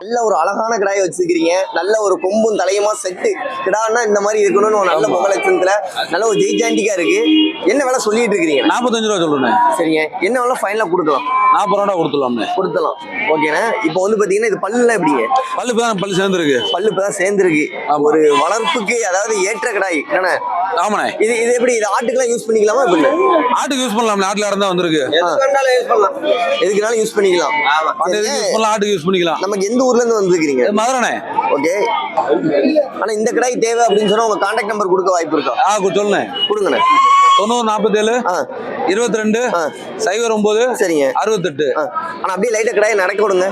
நல்ல ஒரு அழகான கிடாயை வச்சிருக்கிறீங்க. நல்ல ஒரு கொம்பும் தலையுமா செட்டு கிடான்னா இந்த மாதிரி இருக்கணும்னு ஒரு நல்ல முக லட்சணத்துல நல்ல ஒரு ஜெய்ஜாண்டிக்கா இருக்கு. என்ன விலை சொல்லிட்டு இருக்கிறீங்க? நாற்பத்தஞ்சு ரூபா சொல்லுண்ணே. சரிங்க. என்ன விலை? ஃபைனலா கொடுக்கலாம். நாற்பது ரூபா கொடுத்துடலாம்ண்ணே. கொடுத்தலாம் ஓகேண்ணா இப்போ வந்து பாத்தீங்கன்னா இது பல்லுலாம் எப்படிங்க? பல்லு தான் பல்லு சேர்ந்துருக்கு. பல்லு இப்பதான் சேர்ந்துருக்கு. ஒரு வளர்ப்புக்கு அதாவது ஏற்ற கிடாய். என்ன ஆமாண்ணே. இது இது எப்படி இது ஆட்டுக்கெல்லாம் யூஸ் பண்ணிக்கலாமா எப்படி? ஆட்டுக்கு யூஸ் பண்ணலாம் ஆட்டுல இருந்தா வந்திருக்கு? எதுக்குனாலும் யூஸ் பண்ணிக்கலாம். இதுக்கு யூஸ் பண்ணலாம் ஆட்டுக்கு யூஸ் பண்ணிக்கலாம். நமக்கு எந்த ஊர்ல இருந்து வந்திருக்கிறீங்க? இது மதுரைண்ணே. ஓகே. ஆனா இந்த கடாய் தேவை அப்படின்னு சொன்னா உங்க கான்டாக்ட் நம்பர் கொடுக்க வாய்ப்பு இருக்கா? ஆ சொல்லுண்ணே. கொடுங்கண்ணே. தொண்ணூறு நாற்பத்தேழு இருபத்தி ரெண்டு. சைபர் ஒன்பது சரிங்க. அறுபத்தெட்டு. ஆனா அப்படியே லைட்டா கடாய் நடக்க விடுங்க.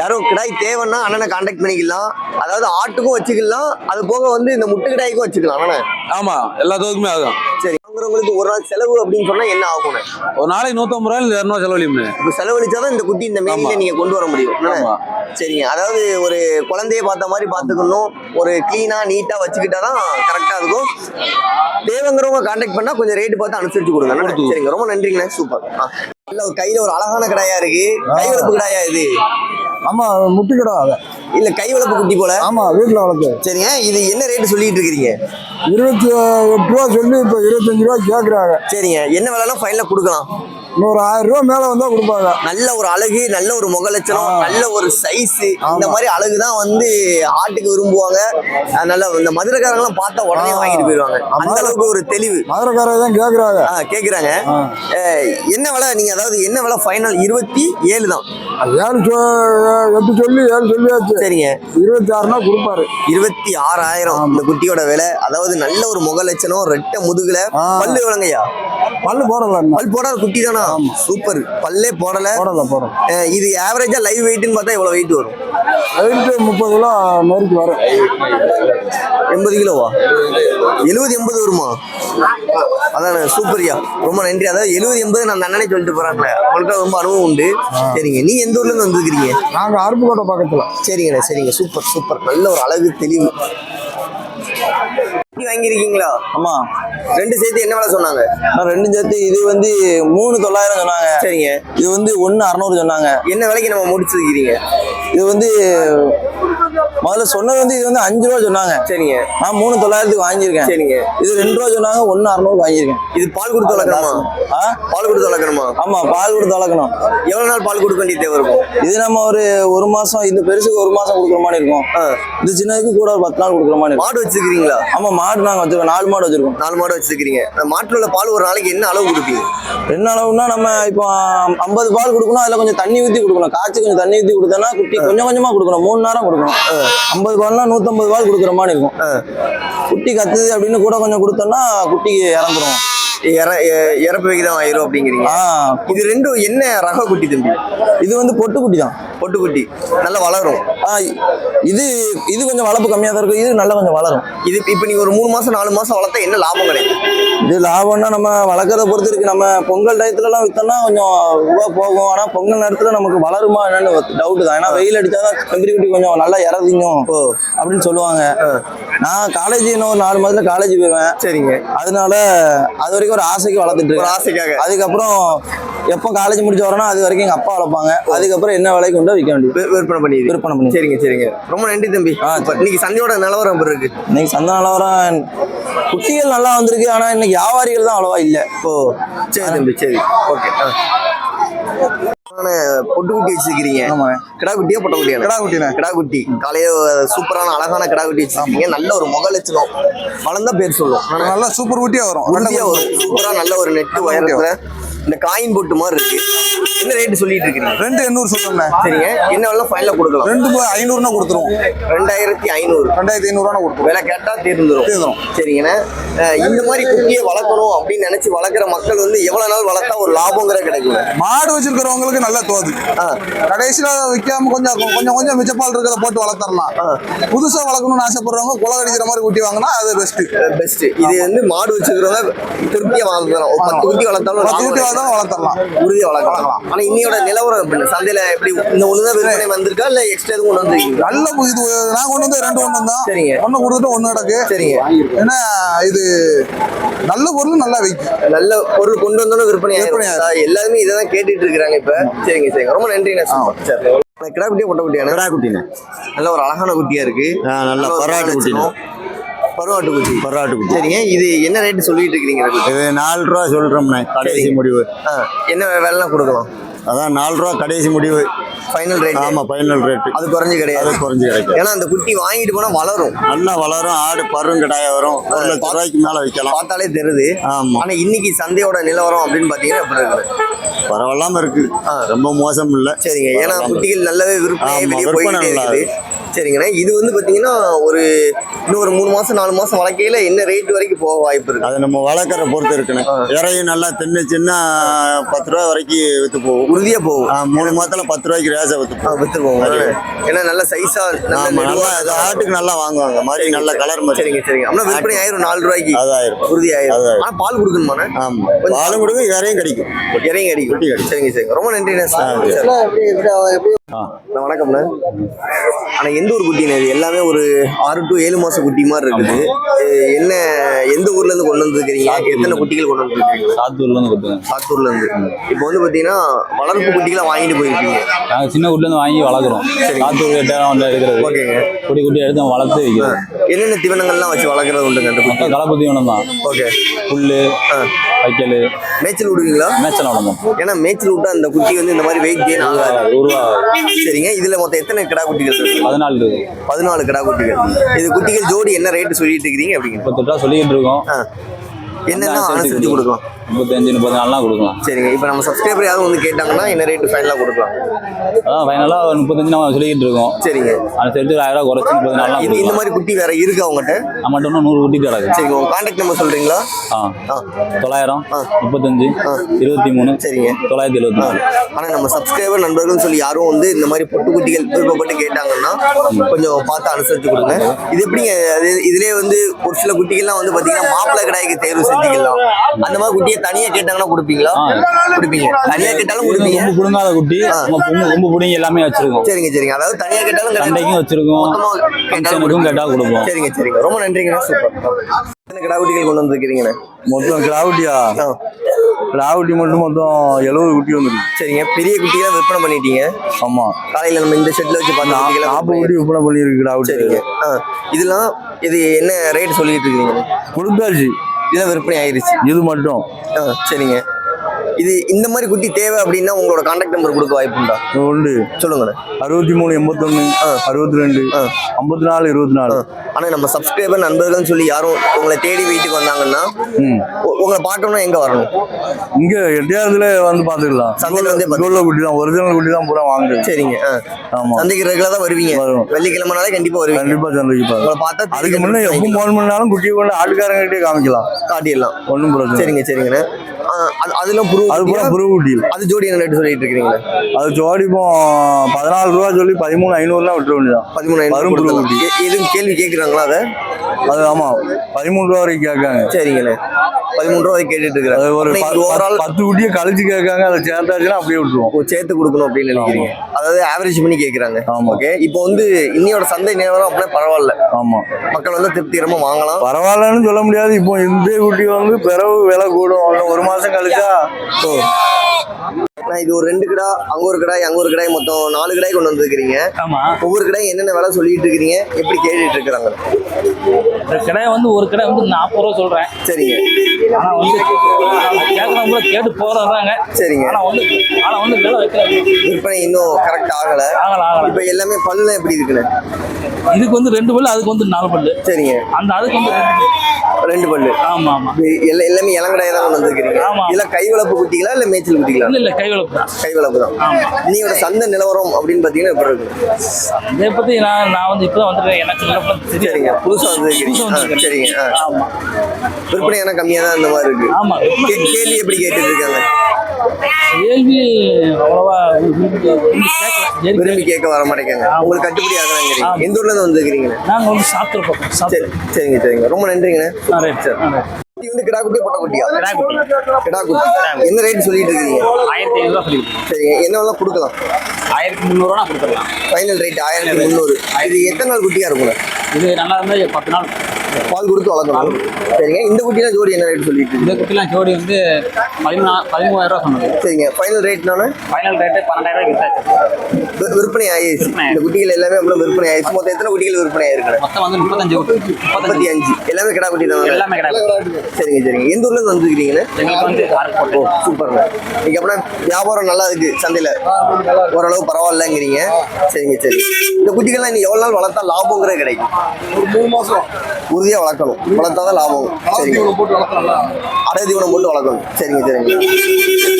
யாரும் கிடாய் தேவைன்னா அண்ணனை கான்டாக்ட் பண்ணிக்கலாம். அதாவது ஆட்டுக்கும் வச்சுக்கலாம். அது போக வந்து இந்த முட்டு கிடாய்க்கும் வச்சுக்கலாம் அண்ணா ஆமா எல்லாத்துக்குமே ஆகும் சரி. வாங்குறவங்களுக்கு ஒரு நாள் செலவு அப்படின்னு சொன்னா என்ன ஆகும்ண்ணே ஒரு நாளைக்கு நூத்தம்பது ரூபாய் இல்லை இரநூறுவா செலவழியும்ண்ணே இப்போ செலவழிச்சாதான் இந்த குட்டி இந்த மேனில. நீங்க கொண்டு வர முடியும். சரிங்க. அதாவது ஒரு குழந்தைய பார்த்த மாதிரி பார்த்துக்கணும். ஒரு க்ளீனா நீட்டா வச்சுக்கிட்டா தான் கரெக்டா இருக்கும். தேவைங்கிறவங்க கான்டாக்ட் பண்ணா கொஞ்சம் ரேட் பார்த்து அனுசரிச்சு கொடுங்க. சரிங்க. ரொம்ப நன்றிங்கண்ணே. சூப்பர். நல்ல கையில ஒரு அழகான கடாயா இருக்கு. கை வளர்ப்பு கடாயா இது? ஆமா முட்டுக்கடா அதை இல்ல கை வளர்ப்பு குட்டி போல? ஆமா வீட்டில் வளர்த்து சரிங்க இது என்ன ரேட் சொல்லிட்டு இருக்கிறீங்க? இருபத்தி எட்டு ரூபா சொல்லி இப்போ இருபத்தஞ்சு ரூபா கேட்குறாங்க சரிங்க என்ன விலைனா ஃபைனலா கொடுக்கலாம். இன்னொரு ஆயிரம் ரூபா மேலே வந்தால் கொடுப்பாங்க. நல்ல ஒரு அழகு நல்ல ஒரு முக லட்சணம் ஆ. நல்ல ஒரு சைஸ் இந்த. மாதிரி அழகு தான் வந்து ஆட்டுக்கு விரும்புவாங்க. நல்ல இந்த மதுரைக்காரங்களாம் பார்த்தா உடனே. வாங்கிட்டு போயிடுவாங்க அந்த அளவுக்கு ஒரு தெளிவு. மதுரைக்காரங்க தான் கேட்குறாங்க அஹ் என்ன விலை நீங்க அதாவது என்ன விலை ஃபைனல் இருபத்தி ஏழு தான். சொ- எட்டு சொல்லி ஏழு சொல்லியாச்சு. சரிங்க. இருபத்தி ஆறுனா கொடுப்பாரு. இருபத்தி ஆறாயிரம். இந்த குட்டியோட விலை. அதாவது நல்ல ஒரு முக லட்சணம் ரெட்டை முதுகுல. பல்லு விலங்கையா பல்லு போடல. பல் போடாத குட்டி தானா? சூப்பர். பல்லே போடல. போடல போடல. இது ஆவரேஜா லைவ் வெயிட்னு பார்த்தா எவ்வளவு வெயிட் வரும்? வெயிட்டு முப்பது கிலோ நெருக்கி வரும் எண்பது கிலோவா? எழுபது எண்பது வருமா? அதானே சூப்பர்யா. ரொம்ப நன்றி. அதாவது எழுபது எண்பது நான் அண்ணனே சொல்லிட்டு போறாங்களே அவங்களுக்கு ரொம்ப அனுபவம் உண்டு. சரிங்க. நீங்க எந்த ஊர்ல இருந்து வந்திருக்கிறீங்க? நாங்கள் அருப்புக்கோட்டை பக்கத்தில். சரிங்கண்ணே சரிங்க. Super super. நல்ல ஒரு அழகு தெளிவு. வாங்கியிருக்கீங்களா? ஆமா. ரெண்டு சேர்த்து என்ன வேலை சொன்னாங்க? நான் ரெண்டும் சேர்த்து இது வந்து மூணு தொள்ளாயிரம் சொன்னாங்க. சரிங்க. இது வந்து ஒன்று அறநூறு சொன்னாங்க. என்ன விலைக்கு நம்ம முடிச்சிருக்கிறீங்க? இது வந்து முதல்ல சொன்னது வந்து இது வந்து அஞ்சு ரூபா சொன்னாங்க. சரிங்க. நான் மூணு தொள்ளாயிரத்துக்கு வாங்கியிருக்கேன். சரிங்க. இது ரெண்டு ரூபா சொன்னாங்க ஒன்று அறநூறு வாங்கியிருக்கேன். இது பால் கொடுத்து வளர்க்கணுமா? ஆ? பால் கொடுத்து வளர்க்கணுமா? ஆமா பால் கொடுத்து வளர்க்கணும். எவ்வளவு நாள் பால் கொடுக்க வேண்டிய தேவை இருக்கும்? இது நம்ம ஒரு ஒரு மாசம் இந்த பெருசுக்கு ஒரு மாசம் கொடுக்குற மாதிரி இருக்கும். இது சின்னதுக்கு கூட ஒரு பத்து நாள் கொடுக்குற மாதிரி மாடு வச்சிருக்கிறீங்களா? ஆமா மாடு நாங்க வச்சிருக்கோம். நாலு மாடு வச்சிருக்கோம். நாலு மாடு வச்சிருக்கிறீங்க. அந்த மாட்டுல உள்ள பால் ஒரு நாளைக்கு என்ன அளவு கொடுப்பீங்க? என்ன அளவுன்னா நம்ம இப்போ ஐம்பது பால் கொடுக்கணும் அதுல கொஞ்சம் தண்ணி ஊத்தி கொடுக்கணும். காய்ச்சி கொஞ்சம் தண்ணி ஊத்தி கொடுத்தோம்னா குட்டி கொஞ்சம் கொஞ்சமா கொடுக்கணும். மூணு நேரம் கொடுக்கணும். ஐம்பது பால்னா நூத்தம்பது பால் கொடுக்குற மாதிரி இருக்கும். குட்டி கத்துது அப்படின்னு கூட கொஞ்சம் கொடுத்தோம்னா குட்டிக்கு இறந்துரும் இறப்பு விகிதம் ஆயிரும் அப்படிங்கிறீங்க. இது ரெண்டும் என்ன ரக குட்டி தம்பி? இது வந்து பொட்டு குட்டி தான். பொட்டு குட்டி நல்லா வளரும். இது இது கொஞ்சம் வளர்ப்பு கம்மியா தான் இருக்கும். இது நல்லா கொஞ்சம் வளரும். இது இப்ப நீங்க ஒரு மூணு மாசம் நாலு மாசம் வளர்த்தா என்ன லாபம் கிடைக்கும்? இது லாபம்னா நம்ம வளர்க்கறத பொறுத்து இருக்கு. நம்ம பொங்கல் டயத்துல எல்லாம் வித்தோம்னா கொஞ்சம் ரூபா போகும். ஆனா பொங்கல் நேரத்துல நமக்கு வளருமா என்னன்னு டவுட் தான். ஏன்னா வெயில் அடிச்சாதான் செம்பரி குட்டி கொஞ்சம் நல்லா இறதிங்கும் ஓ. அப்படின்னு சொல்லுவாங்க. நான் காலேஜ் இன்னும் ஒரு நாலு மாதத்துல காலேஜ் போயிடுவேன் சரிங்க. அதனால அது வரைக்கும் ஒரு ஆசைக்கு வளர்த்துட்டு ஒரு இருக்கேன். ஆசைக்காக. அதுக்கப்புறம் எப்போ காலேஜ் முடிச்சு வரேனோ அது வரைக்கும் எங்க அப்பா வளர்ப்பாங்க. அதுக்கப்புறம் என்ன விலைக்கு கொண்டு விற்க வேண்டியது. விற்பனை பண்ணி விற்பனை பண்ணி. சரிங்க சரிங்க. ரொம்ப நன்றி தம்பி. இன்னைக்கு சந்தையோட நிலவரம் எப்படி இருக்கு? இன்னைக்கு சந்த நிலவரம் குட்டிகள் நல்லா வந்திருக்கு ஆனா இன்னைக்கு வியாபாரிகள் தான் அவ்வளவா இல்ல. ஓ சரி தம்பி சரி. ஓகே பொட்டு குட்டி வச்சிருக்கிறீங்க. ஆமா கிடா குட்டியா பொட்டை குட்டியா கிடா குட்டிண்ணே. கிடா குட்டி காலையில சூப்பரான அழகான கிடா குட்டி வச்சிருக்கீங்க நல்ல ஒரு முக லட்சணம் வளர்ந்தா பேர் சொல்லும். நல்லா சூப்பர் குட்டியாக வரும். சூப்பரா நல்ல ஒரு நெட்டு உயரத்துல. இந்த காயின் போட்டு மாதிரி இருக்கு. என்ன ரேட் சொல்லிட்டு இருக்கீங்க? ரெண்டு எண்ணூறு சொல்லுங்கண்ணே சரிங்க. என்ன வேணாலும் ஃபைனலா கொடுக்கலாம். ரெண்டு ஐநூறுனா கொடுத்துருவோம். ரெண்டாயிரத்தி ஐநூறு. ரெண்டாயிரத்தி ஐநூறுனா கொடுத்துருவோம். விலை கேட்டா தீர்ந்துரும். தீர்ந்துரும். சரிங்கண்ணே. இந்த மாதிரி குட்டியை வளர்க்கணும் அப்படின்னு நினைச்சு வளர்க்குற மக்கள் வந்து எவ்வளவு நாள் வளர்த்தா ஒரு லாபங்கிற கிடைக்கும் மாடு வச்சிருக்கிறவங்களுக்கு நல்ல தோது. கடைசியில விற்காம கொஞ்சம் கொஞ்சம் கொஞ்சம் மிச்சப்பால் இருக்கிறத போட்டு வளர்த்தரலாம். புதுசா வளர்க்கணும்னு ஆசைப்படுறவங்க குலை அடிக்கிற மாதிரி குட்டி வாங்கினா அது பெஸ்ட் பெஸ்ட் இது வந்து மாடு வச்சுக்கிறவங்க திருப்தியா ஒரு பத்து குட்டி வளர்த்தாலும் பத்து குட்டி லாபம் இருந்தாலும் வளர்த்துடலாம் உறுதியா வளர்க்கலாம். ஆனா இன்னையோட நிலவரம் எப்படி? சந்தையில எப்படி இந்த ஒண்ணுதான் விற்பனை வந்திருக்கா? இல்ல எக்ஸ்ட்ரா எதுவும் கொண்டு வந்திருக்கீங்களா? நல்ல இது நான் கொண்டு வந்து ரெண்டு ஒன்று தான். சரிங்க. ஒன்று கொடுத்துட்டு ஒன்று கிடக்கு சரிங்க. ஏன்னா இது நல்ல பொருள் நல்லா வைக்கும். நல்ல பொருள் கொண்டு வந்தோன்னு விற்பனை விற்பனை. எல்லாருமே இதை தான் கேட்டுட்டு இருக்காங்க இப்ப. சரிங்க சரிங்க. ரொம்ப நன்றிண்ணே சரி கிடா குட்டியா பொட்டை குட்டியா கிடா குட்டிண்ணே நல்ல ஒரு அழகான குட்டியா இருக்கு. நல்ல பராட்டு குட்டி. பருவாட்டு குட்டி பராட்டு குட்டி சரிங்க இது என்ன ரேட் சொல்லிட்டு இருக்கீங்க குட்டி? இது நாலு ரூபா சொல்றோம்ண்ணே கடைசி. முடிவு. என்ன வேலைலாம் கொடுக்கலாம்? அதான் நாலு ரூபா கடைசி முடிவு. ஃபைனல் ரேட் ஆமா ஃபைனல் ரேட்டு அது குறைஞ்சு கிடையாது. அது குறைஞ்சு கிடைக்கும் ஏன்னா அந்த குட்டி வாங்கிட்டு போனா வளரும். நல்லா வளரும் ஆடு பருவம் கிடாய வரும். ஒரு லட்ச ரூபாய்க்கு மேல விற்கலாம் பார்த்தாலே தெரியுது. ஆமா. ஆனா இன்னைக்கு சந்தையோட நிலவரம் அப்படின்னு பாத்தீங்கன்னா எப்படி இருக்குது. பரவாயில்லாம இருக்கு. ரொம்ப மோசம் இல்ல. சரிங்க. ஏன்னா குட்டிகள் நல்லாவே இருக்குது. சரிங்கண்ணா இது வந்து பாத்தீங்கன்னா ஒரு இன்னும் ஒரு மூணு மாசம் நாலு மாசம் வளர்க்கையில என்ன ரேட் வரைக்கும் போக வாய்ப்பு இருக்கு? அது நம்ம வளர்க்குற பொறுத்து இருக்குண்ணே. இறையும் நல்லா தின்னு சின்ன பத்து ரூபா வரைக்கும் வித்து போகும். உறுதியா போகும். ஆ, மூணு மாதத்துல பத்து ரூபாய்க்கு ரேசை வித்து போகும். வித்துருவோம் ஏன்னா நல்ல சைஸா நல்ல ஆட்டுக்கு நல்லா வாங்குவாங்க. மாதிரி நல்ல கலர் மாதிரி. சரிங்க சரிங்க. அப்படின்னா விற்பனை ஆயிரும் நாலு ரூபாய்க்கு. அதாயிரும். உறுதி ஆயிரும். ஆனா பால் கொடுக்கணுமாண்ணே? ஆமா. பாலும் கொடுக்கும் இறையும் கிடைக்கும். குட்டி அடிக்கும். சரிங்க சரிங்க. ரொம்ப நன்றிண்ணே சார். வணக்கம்ண்ணே. ஆனா எந்த ஊர் குட்டிண்ணே இது? எல்லாமே ஒரு ஆறு டு ஏழு மாசம் குட்டி மாதிரி இருக்குது. என்ன எந்த ஊர்ல இருந்து கொண்டு வந்திருக்கீங்க? எத்தனை குட்டிகள் கொண்டு வந்திருக்கீங்க? சாத்தூர்ல இருந்து கொடுத்துருங்க சாத்தூர்ல இருந்து. இப்போ வந்து பாத்தீங்கன்னா வளர்ப்பு குட்டிகளை வாங்கிட்டு போயிருக்கீங்க. நாங்க சின்ன வீட்ல இருந்து வாங்கி வளர்க்குறோம். சாத்தூர் எட்டாயிரம் எடுக்கிறது. ஓகேங்க. குட்டி குட்டி எடுத்து வளர்த்து வைக்கிறோம். என்னென்ன தீவனங்கள்லாம் வச்சு வளர்க்குறது குட்டி? மொத்தம் கலப்பு தீவனம் தான். ஓகே. புல்லு. வைக்கல். மேய்ச்சல் விடுவீங்களா? மேய்ச்சல் வளர்ந்தோம் ஏன்னா மேய்ச்சல் விட்டா அந்த குட்டி வந்து இந்த மாதிரி வெயிட் கெயின் ஆகாது. ரூபா சரிங்க. இதுல மொத்தம் எத்தனை கிடா குட்டிகள் பதினாலு பதினாலு கிடா குட்டிகள். இது குட்டிகள் ஜோடி என்ன ரேட் சொல்லிட்டு இருக்கிறீங்க அப்படிங்க முப்பத்தெட்டு ரூபா சொல்லிக்கிட்டு இருக்கோம். என்னென்ன அனுசரிச்சு கொடுக்கலாம்? முப்பத்தஞ்சு முப்பத்தி நாலுலாம் கொடுக்கலாம். சரிங்க. இப்போ நம்ம சப்ஸ்கிரைபர் யாரும் வந்து கேட்டாங்கன்னா என்ன ரேட்டு ஃபைனலாக கொடுக்கலாம்? அதான் ஃபைனலாக ஒரு முப்பத்தஞ்சு நம்ம சொல்லிக்கிட்டு இருக்கோம். சரிங்க. அனுசரித்து ஒரு ஆயிரம் ரூபா குறைச்சி முப்பத்தி நாலுலாம் இது இந்த மாதிரி குட்டி வேற இருக்கு அவங்ககிட்ட நம்மகிட்ட இன்னும் நூறு குட்டி கிடக்கு. சரிங்க உங்க கான்டாக்ட் நம்பர் சொல்றீங்களா? ஆ. ஆ. தொள்ளாயிரம் ஆ. முப்பத்தஞ்சு ஆ. இருபத்தி மூணு சரிங்க. தொள்ளாயிரத்தி எழுபத்தி நாலு ஆனால் நம்ம சப்ஸ்கிரைபர் நண்பர்கள்னு சொல்லி யாரும் வந்து இந்த மாதிரி பொட்டு குட்டிகள் விருப்பப்பட்டு கேட்டாங்கன்னா கொஞ்சம் பார்த்து அனுசரிச்சு கொடுங்க. இது எப்படிங்க? அது இதுலேயே வந்து ஒரு சில குட்டிகள்லாம் வந்து பார்த்தீங்கன்னா மாப்பிள்ளை கடாய்க்கு தேர்வு செஞ்சுக்கலாம். அந்த மாதிரி குட்டியை தனியாக கேட்டாங்கன்னா கொடுப்பீங்களா. கொடுப்பீங்க. தனியாக கேட்டாலும் கொடுப்பீங்க. ரொம்ப புடுங்காத குட்டி ரொம்ப புடுங்கி எல்லாமே வச்சிருக்கோம். சரிங்க சரிங்க. அதாவது தனியாக கேட்டாலும். சண்டைக்கும் வச்சிருக்கோம். கேட்டாலும் கேட்டா கொடுப்போம். சரிங்க சரிங்க. ரொம்ப நன்றிங்கண்ணா. சூப்பர். எத்தனை கிடா குட்டிகள் கொண்டு வந்திருக்கிறீங்கண்ணே? மொத்தம் கிராவட்டியா ஆ. கிராவட்டி மட்டும் மொத்தம் எழுபது குட்டி வந்துருக்கு. சரிங்க. பெரிய குட்டிகளை விற்பனை பண்ணிட்டீங்க. ஆமா. காலையில நம்ம இந்த ஷெட்ல வச்சு பார்த்த நாற்பது குட்டி விற்பனை பண்ணியிருக்கு கிராவட்டி சரிங்க. இதெல்லாம் இது என்ன ரேட் சொல்லிட்டு இருக்கீங்க கொடுத்தாச்சு. இதெல்லாம் விற்பனை ஆயிருச்சு இது மட்டும். சரிங்க. இது இந்த மாதிரி குட்டி தேவை அப்படின்னா உங்களோட கான்டாக்ட் நம்பர் கொடுக்க வாய்ப்புண்டா? உண்டு. சொல்லுங்கண்ணே. அறுபத்தி மூணு எண்பத்தொன்னு அறுபத்தி ரெண்டு. ஐம்பத்தி நாலு இருபத்தி நாலு ஆனால் நம்ம சப்ஸ்கிரைபர் நண்பர்கள்னு சொல்லி யாரும் உங்களை தேடி வீட்டுக்கு வந்தாங்கன்னா உங்களை பார்க்கணும்னா எங்க வரணும்? இங்க எட்டியாவதுல வந்து பாத்துக்கலாம் சந்தையில வந்தே குட்டி தான் ஒரிஜினல் குட்டி தான் பூரா வாங்குது சரிங்க ஆ. ஆமா. சந்தைக்கு ரெகுலரா தான் வருவீங்க. வெள்ளிக்கிழமைனாலே கண்டிப்பா வருவீங்க. கண்டிப்பா சந்தைக்கு உங்களை பார்த்தா அதுக்கு முன்ன எப்போ ஃபோன் பண்ணாலும் குட்டியை கொண்டு ஆட்டுக்காரங்கிட்டே காமிக்கலாம். காட்டிடலாம். ஒன்றும் பிரச்சனை சரிங்க சரிங்கண்ணே. அதெல்லாம் புரு அது பூரா புரு குட்டி. அது ஜோடி என்ன ரேட் சொல்லிட்டு இருக்கீங்களா? அது ஜோடி இப்போ பதினாலு ரூபா சொல்லி பதிமூணு ஐநூறுலாம் விட்டுற வேண்டியதான் பதிமூணாயிரம் வரும் புரு கொடுக்கலாம். எ- எதுவும் கேள்வி கேட்குறாங்களா அதை? அது ஆமா பதிமூணு ரூபா வரைக்கும் கேட்காங்க. சரிங்கண்ணே பதிமூணு ரூபாய் கேட்டுட்டு இருக்கிறேன் ஒரு ஓவரால் பத்து- குட்டியை கழிச்சு கேட்காங்க அதை சேர்த்தாச்சுன்னா அப்படியே விட்டுருவோம். சேர்த்து கொடுக்கணும் அப்படின்னு நினைக்கிறீங்க. அதாவது ஆவரேஜ் பண்ணி கேட்குறாங்க. ஆமா. ஓகே இப்போ வந்து இன்னையோட சந்தை நிலவரம் அப்படின்னா பரவாயில்ல. ஆமா. மக்கள் வந்து திருப்திகரமா வாங்கலாம். பரவாயில்லன்னு சொல்ல முடியாது. இப்போ இந்த குட்டி வந்து பிறகு விலை கூடும். ஒரு மாசம் கழிச்சா நான் இது ஒரு ரெண்டு கிடா அங்க ஒரு கிடாய் அங்க ஒரு கிடாய் மொத்தம் நாலு கிடாய் கொண்டு வந்திருக்கிறீங்க. ஆமா. ஒவ்வொரு கிடாய் என்னென்ன விலை சொல்லிட்டு இருக்கிறீங்க எப்படி கேட்டுட்டு இருக்கிறாங்க? கடை வந்து ஒரு கடை வந்து நாற்பது ரூபா சொல்றேன். சரிங்க. ஆனா வந்து கேட்கறவங்க கேட்டு போறாங்க. சரிங்க. ஆனா வந்து ஆனா வந்து விலை விற்பனை இன்னும் கரெக்ட் ஆகல. ஆகல ஆகல. இப்போ எல்லாமே பல்லுலாம் எப்படி இருக்குண்ணே இதுக்கு வந்து ரெண்டு பல்லு அதுக்கு வந்து நாலு பல்லு. சரிங்க. அந்த அதுக்கு வந்து ரெண்டு பல்லு. ஆமா ஆமா. இது எல்லா எல்லாமே இளங்கடாய் தான் கொண்டு வந்திருக்கிறீங்க. ஆமா. இல்ல கை வளர்ப்பு குட்டிகளா இல்ல மேய்ச்சல் குட்டிகளா? இல்ல இல்ல கை வளர்ப்பு தான். கை வளர்ப்பு தான் நீங்களோட சந்தை நிலவரம் அப்படின்னு பாத்தீங்கன்னா எப்படி இருக்கு? இதை பத்தி நான் நான் வந்து இப்பதான் வந்துருக்கேன். எனக்கு சரிங்க. புதுசா வந்திருக்கீங்க. வந்திருக்கேன். சரிங்க. ஆமா. விற்பனை ஏன்னா கம்மியா தான் இந்த மாதிரி இருக்கு. ஆமா. கேள்வி எப்படி கேட்டுட்டு இருக்காங்க கேள்வி அவ்வளவா விரும்பி சரி, கேட்க வர மாட்டேங்காங்க உங்களுக்கு கட்டுப்படி ஆகுறாங்கிறீங்க ஆமா. எந்த ஊர்ல இருந்து வந்திருக்கிறீங்க? நாங்க வந்து சரி சாப்பிட்டு சரிங்க சரிங்க. ரொம்ப நன்றிங்கண்ணே ரைட் சார். குட்டி வந்து கிடா குட்டியா பொட்டை குட்டியா? கிடா குட்டி. கிடா குட்டி என்ன ரேட் சொல்லிட்டு இருக்கீங்க? ஆயிரத்தி ஐநூறுரூவா சொல்லிட்டு வேணா கொடுக்கலாம்? ஆயிரத்தி முந்நூறுவா கொடுத்துடலாம் ஃபைனல் ரேட் ஆயிரத்தி முந்நூறு. இது எத்தனை நாள் குட்டியா இருக்கும்? இது நல்லா இருந்தால் பத்து நாள். பால் கொடுத்து வளர்க்கணும். சரிங்க. இந்த குட்டிலாம் ஜோடி என்ன ரேட் சொல்லிட்டு இருக்கீங்க? இந்த குட்டிலாம் ஜோடி வந்து பதிமூணா பதிமூவாயிரம் ரூபா சொன்னது. சரிங்க. ஃபைனல் ரேட்னால ஃபைனல் ரேட்டு பன்னெண்டாயிரம் வித்தாச்சு விற்பனை ஆயிடுச்சு. இந்த குட்டிகள் எல்லாமே அவ்வளோ விற்பனை ஆயிடுச்சு. மொத்தம் எத்தனை குட்டிகள் விற்பனை ஆயிருக்கு? மொத்தம் வந்து முப்பத்தஞ்சு முப்பத்தி அஞ்சு எல்லாமே கிடா குட்டி தான்? எல்லாமே கிடையாது சரிங்க சரிங்க. எந்த ஊர்ல இருந்து வந்துருக்கீங்களே எங்களுக்கு வந்து சூப்பர்ண்ணே இன்னைக்கு அப்படின்னா வியாபாரம் நல்லா இருக்கு சந்தையில. ஓரளவு பரவாயில்லங்கிறீங்க. சரிங்க சரி இந்த குட்டிகள்லாம் நீ எவ்வளவு நாள் வளர்த்தா லாபங்கிறது கிடைக்கும். ஒரு மூணு மாசம். உறுதியா வளர்க்கணும் வளர்த்தாதான் லாபம். சரிங்க. அடை தீவனம் போட்டு வளர்க்கணும். சரிங்க சரிங்க.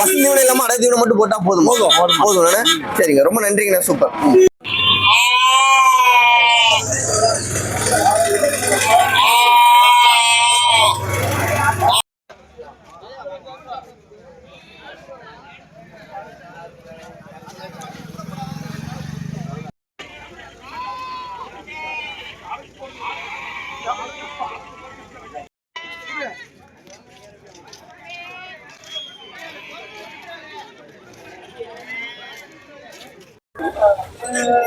பசு தீவனம் இல்லாம அடை தீவனம் மட்டும் போட்டா போதும்? போதும் போதும். சரிங்க. ரொம்ப நன்றிங்கண்ணா. சூப்பர். Uh...